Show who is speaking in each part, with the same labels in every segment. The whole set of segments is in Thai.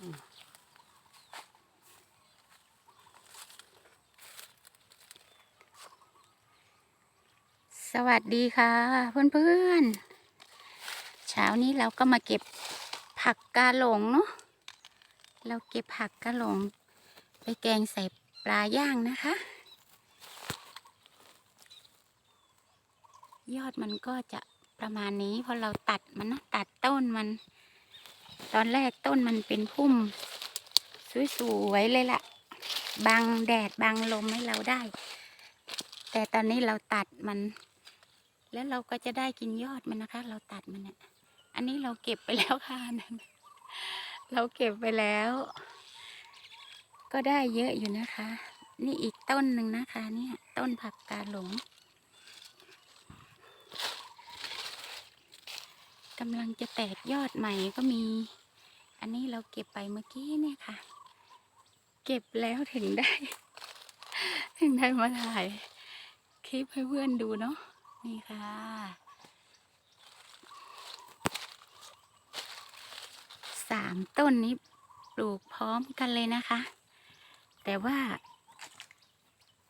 Speaker 1: สวัสดีค่ะ เพื่อนๆ เช้านี้เราก็มาเก็บผักกาหลงเนาะเราเก็บผักกาหลง ไปแกงใส่ปลาย่างนะคะ ยอดมันก็จะประมาณนี้เพราะเราตัดมันนะตัดต้นมัน ตอนแรกต้นมันเป็นพุ่ม สวยๆเลยล่ะ บังแดดบังลมให้เราได้ แต่ตอนนี้เราตัดมัน แล้วเราก็จะได้กินยอดมันนะคะ เราตัดมันเนี่ยอันนี้เราเก็บไปแล้วค่ะนั่นเราเก็บไปแล้ว ก็ได้เยอะอยู่นะคะ นี่อีกต้นหนึ่งนะคะ เนี่ย ต้นผักกาหลงกำลังจะแตกยอดใหม่ก็มี อันนี้เราเก็บไปเมื่อกี้เนี่ยค่ะ เก็บแล้วถึงได้ ถึงได้มาถ่ายคลิปให้เพื่อนดูเนาะนี่ค่ะ สามต้นนี้ปลูกพร้อมกันเลยนะคะ แต่ว่า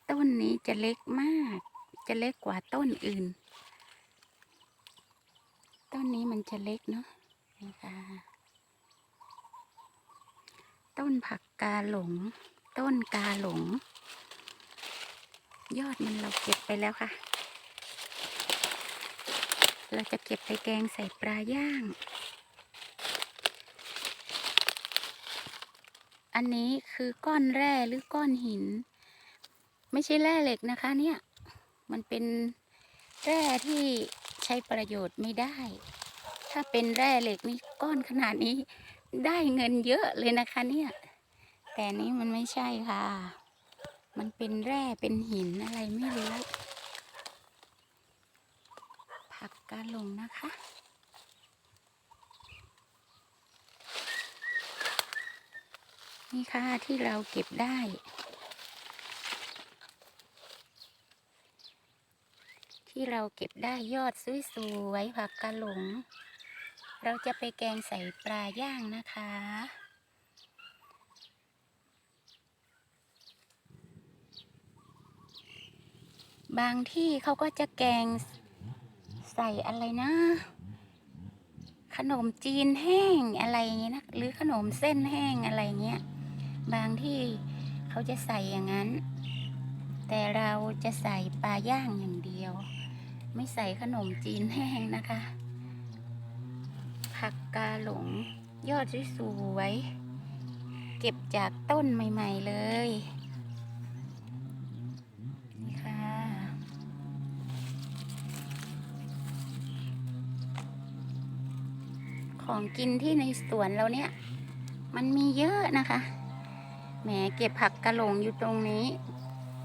Speaker 1: ต้นนี้จะเล็กมาก จะเล็กกว่าต้นอื่น ต้นนี้มันจะเล็กเนาะนี่ค่ะ ต้นผักกาหลง ต้นกาหลง ยอดมันเราเก็บไปแล้วค่ะ เราจะเก็บไปแกงใส่ปลาย่าง อันนี้คือก้อนแร่หรือก้อนหิน ไม่ใช่แร่เหล็กนะคะ เนี่ย มันเป็นแร่ที่ใช้ประโยชน์ไม่ได้ ถ้าเป็นแร่เหล็กนี่ก้อนขนาดนี้ ได้เงินเยอะเลยนะคะเนี่ย แต่นี้มันไม่ใช่ค่ะ มันเป็นแร่เป็นหินอะไรไม่รู้ ผักกาลงนะคะนี่ค่ะที่เราเก็บได้ ที่เราเก็บได้ยอดสวยๆผักกาหลง เราจะไปแกงใส่ปลาย่างนะคะ บางที่เขาก็จะแกงใส่อะไรนะ ขนมจีนแห้งอะไรอย่างเงี้ยนะ หรือขนมเส้นแห้งอะไรเงี้ย บางที่เขาจะใส่อย่างนั้น แต่เราจะใส่ปลาย่างอย่างเดียว ไม่ใส่ขนมจีนแห้งนะคะ ผักกาหลง ยอดสวยๆเก็บจากต้นใหม่ ๆ เลยนี่ค่ะ ของกินที่ในสวนเราเนี่ย มันมีเยอะนะคะ แหมเก็บผักกะหลงอยู่ตรงนี้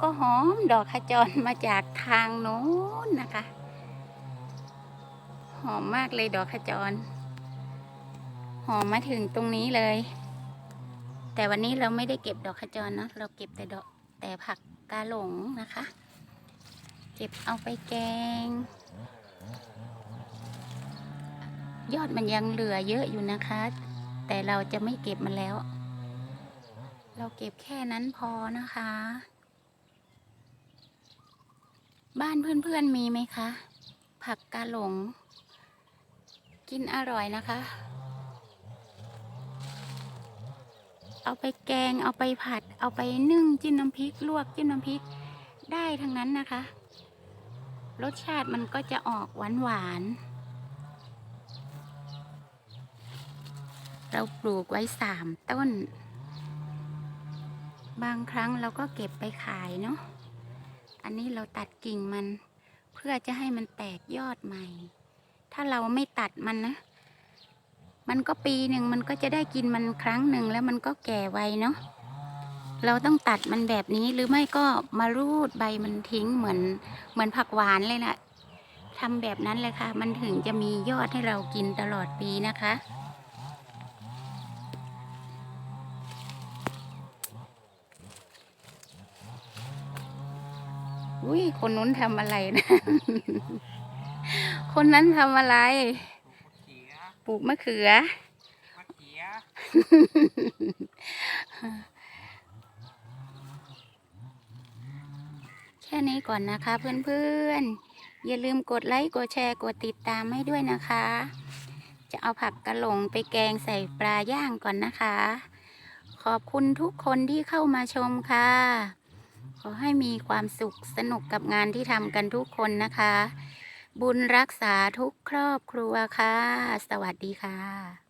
Speaker 1: ก็หอมดอกขจรมาจากทางโน้นนะคะหอมมากเลยดอกขจร หอมมาถึงตรงนี้เลย แต่วันนี้เราไม่ได้เก็บดอกขจรเนอะเราเก็บแต่ดอกแต่ผักกาหลงนะคะ เก็บเอาไปแกง ยอดมันยังเหลือเยอะอยู่นะคะ แต่เราจะไม่เก็บมันแล้ว เราเก็บแค่นั้นพอนะคะ บ้านเพื่อนๆมีไหมคะ ผักกาหลง กินอร่อยนะคะ เอาไปแกง เอาไปผัด เอาไปนึ่งจิ้มน้ำพริกลวกจิ้มน้ำพริกได้ทั้งนั้นนะคะ รสชาติมันก็จะออกหวานหวานเราปลูกไว้สามต้น บางครั้งเราก็เก็บไปขายเนาะอันนี้เราตัดกิ่งมันเพื่อจะให้มันแตกยอดใหม่ ถ้าเราไม่ตัดมันนะ มันก็ปีหนึ่งมันก็จะได้กินมันครั้งหนึ่งแล้วมันก็แก่ไวเนาะเราต้องตัดมันแบบนี้หรือไม่ก็มารูดใบมันทิ้งเหมือนเหมือนผักหวานเลยนะ่ะทำแบบนั้นเลยค่ะ มันถึงจะมียอดให้เรากินตลอดปีนะคะ อุ้ยคนนู้นทำอะไรนะ คนนั้นทำอะไร
Speaker 2: เขีย
Speaker 1: ปลูกมะเขือ
Speaker 2: มะเขียอ
Speaker 1: แค่นี้ก่อนนะคะเพื่อนๆ อย่าลืมกดไลค์ กดแชร์ กดติดตามให้ด้วยนะคะ จะเอาผักกระหลงไปแกงใส่ปลาย่างก่อนนะคะ ขอบคุณทุกคนที่เข้ามาชมค่ะ ขอให้มีความสุขสนุกกับงานที่ทำกันทุกคนนะคะ บุญรักษาทุกครอบครัวค่ะ สวัสดีค่ะ